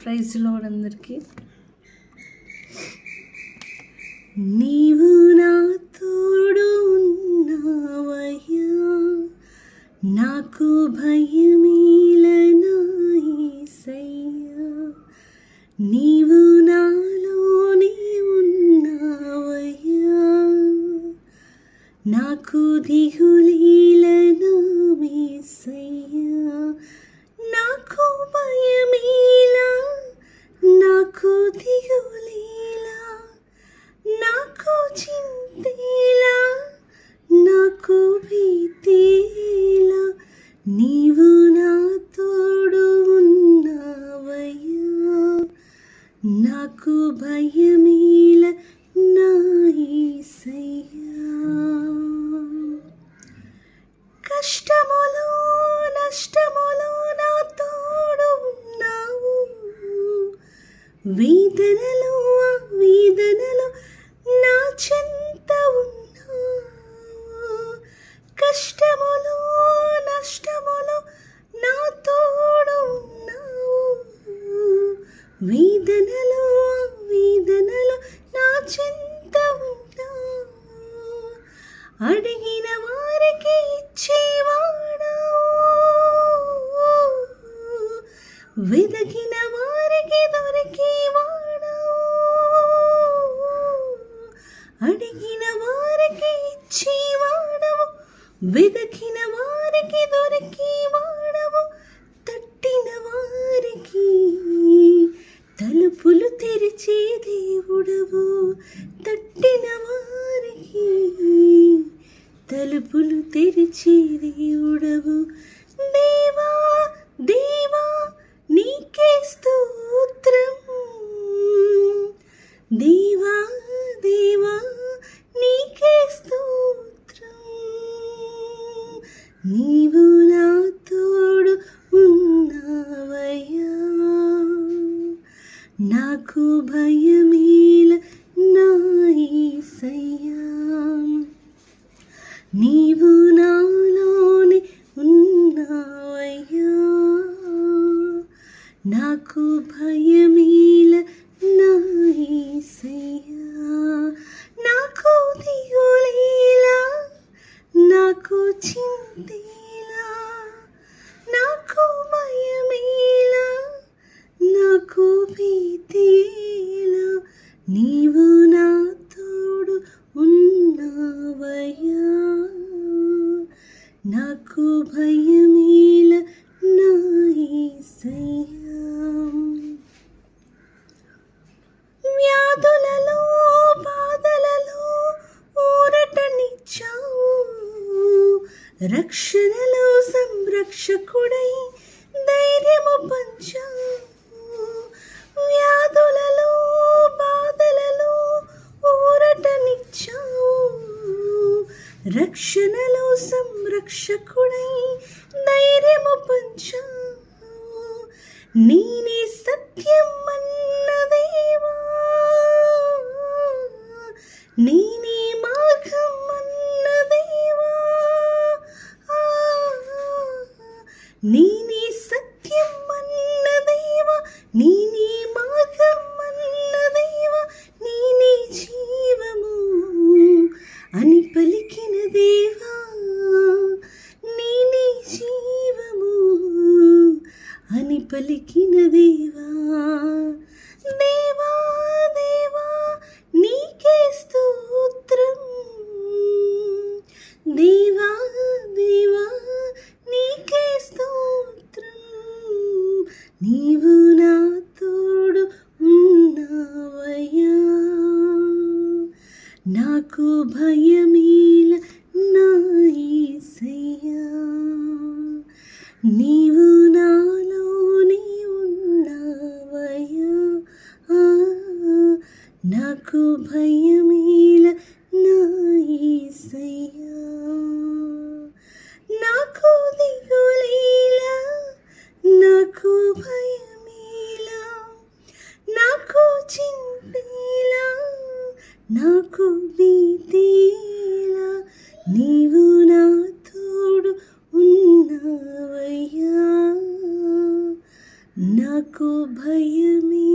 ప్రైజ్లో అందరికీ నీవు నా తోడు ఉన్నావయ్యా నాకు భయమీలనాయ్యా నీవు వేదనలో ఆ వేదనలో నా చెంత ఉన్నా. కష్టములో నష్టములో నా తోడు ఉన్నావు. వేదనలో ఆ వేదనలో నా చెంత ఉన్నా అడిగిన వారికి ఇచ్చేవాడా వెదకిన వెదకిన వారికి దొరికేవాడవు తట్టిన వారికి తలుపులు తెరిచే దేవుడవు. తట్టిన వారికి తలుపులు తెరిచే దేవుడవు. దేవా దేవా నీకే నాకు భయమేల నాయసయ్యా నీవు నాలోనే ఉన్నావయ్యా. నాకు భయమేల తీలా నీవు నా తోడు ఉన్నావయ్యా. నాకు భయమేల నాయసయ్యా. వ్యాధులలో బాధలలో ఊరటనిచ్చావు. రక్షణలో సంరక్షకుడ నీలో సంరక్షకుడై ధైర్యము పంచావు నేనే సత్యం అన్న దేవా. నేనే నీవు నా తోడు ఉన్నావయ్యా. నాకు భయమేల నాయసయ్యా. నీవు నాలోనే ఉన్నావయ్యా. నాకు భయమేల నాయసయ్యా. నాకు దిగులేలా భయమేల నా